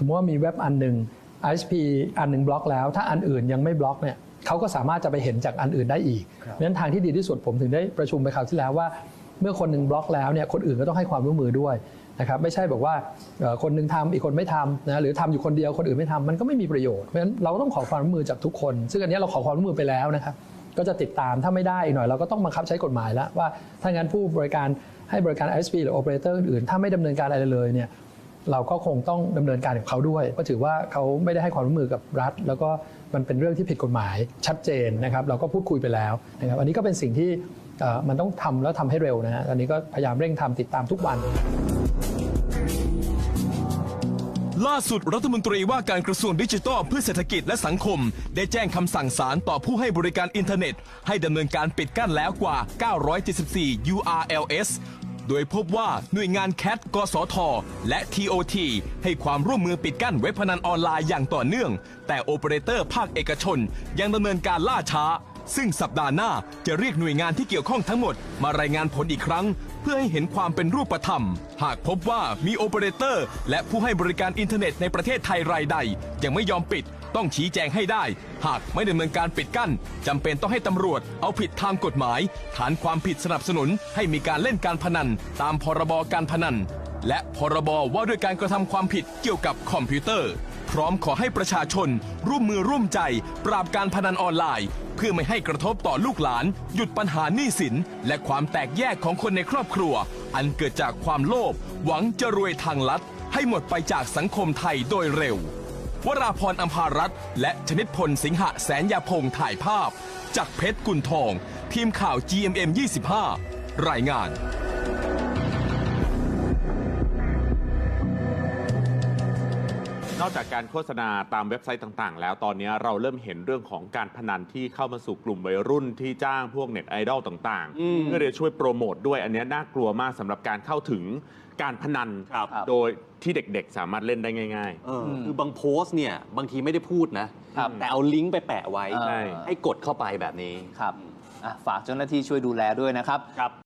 สมมติว่ามีเว็บอันหนึ่ง ISP อันหนึ่งบล็อกแล้ว ถ้าอันอื่นยังไม่บล็อกเนี่ยเขาก็สามารถจะไปเห็นจากอันอื่นได้อีกเพราะฉะนั้นทางที่ดีที่สุดผมถึงได้ประชุมไปคราวที่แล้วว่า เมื่อคนหนึ่งบล็อกแล้วเนี่ยคนอื่นก็ต้องให้ความร่วมมือด้วยนะครับไม่ใช่บอกว่าเอ่อคนหนึงทำอีกคนไม่ทำนะหรือทำอยู่คนเดียวคนอื่นไม่ทำมันก็ไม่มีประโยชน์เพราะฉะนั้นเราก็ต้องขอความร่วมมือจากทุกคน ซึ่งอันเนี้ยเราขอความร่วมมือไปแล้วนะครับก็จะติดตามถ้าไม่ได้อีกหน่อยเราก็ต้องบังคับใช้กฎหมายแล้วว่าถ้างั้นผู้บริการให้บริการ ISP หรือ operator อื่นๆถ้าไม่ดำเนินการอะไรเลยเนี่ย เราก็คงต้องดำเนินการกับเขาด้วย ก็ถือว่าเขาไม่ได้ให้ความร่วมมือกับรัฐ แล้วก็มันเป็นเรื่องที่ผิดกฎหมายชัดเจนนะครับ เราก็พูดคุยไปแล้วนะครับอันนี้ก็เป็นสิ่งที่มันต้องทำแล้วทำให้เร็วนะฮะอันนี้ก็พยายามเร่งทำติดตามทุกวัน ล่าสุดรัฐมนตรีว่าการกระทรวงดิจิทัลเพื่อเศรษฐกิจและสังคม ได้แจ้งคำสั่งศาลต่อผู้ให้บริการอินเทอร์เน็ต ให้ดำเนินการปิดกั้นแล้วกว่า 974 URLS โดยพบว่าหน่วยงานแคทกสท และ TOT ให้ความร่วมมือปิดกั้นเว็บพนันออนไลน์อย่างต่อเนื่อง แต่โอเปอเรเตอร์ภาคเอกชนยังดำเนินการล่าช้า ซึ่งสัปดาห์หน้าจะเรียกหน่วยงานที่เกี่ยวข้องทั้งหมด มารายงานผลอีกครั้ง เพื่อให้เห็นความเป็นรูปธรรม หากพบว่ามีโอเปอเรเตอร์ และผู้ให้บริการอินเทอร์เน็ตในประเทศไทยรายใด ยังไม่ยอมปิดต้องชี้แจงให้ได้ หากไม่ดำเนินการปิดกั้นจำเป็นต้องให้ตำรวจเอาผิดทางกฎหมาย ฐานความผิดสนับสนุนให้มีการเล่นการพนัน ตามพรบการพนัน และพรบว่าด้วยการกระทำความผิดเกี่ยวกับคอมพิวเตอร์ พร้อมขอให้ประชาชน ร่วมมือร่วมใจ ปราบการพนันออนไลน์ พื่อไม่ให้กระทบต่อลูกหลาน หยุดปัญหาหนี้สิน และความแตกแยกของคนในครอบครัว อันเกิดจากความโลภหวังจะรวยทางลัด ให้หมดไปจากสังคมไทยโดยเร็ว วราพรอัมพารัตน์และชนิดพลสิงหะแสนยาพงถ่ายภาพ จากเพชรกุลทอง ทีมข่าว GMM 25 รายงาน นอกจากการโฆษณาตามเว็บไซต์ต่างๆ แล้วตอนนี้เราเริ่มเห็นเรื่องของการพนันที่เข้ามาสู่กลุ่มวัยรุ่นที่จ้างพวกเน็ตไอดอลต่างอืมๆเพื่อจะช่วยโปรโมทด้วยอันนี้น่ากลัวมากสำหรับการเข้าถึงการพนันครับโดยที่เด็กๆ สามารถเล่นได้ง่ายเอออคือบางโพสต์เนี่ยบางทีไม่ได้พูดนะแต่เอาลิงก์ไปแปะไว้อ่าใช่ ให้กดเข้าไปแบบนี้ ครับอะฝากเจ้าหน้าที่ช่วยดูแลด้วยนะครับครับ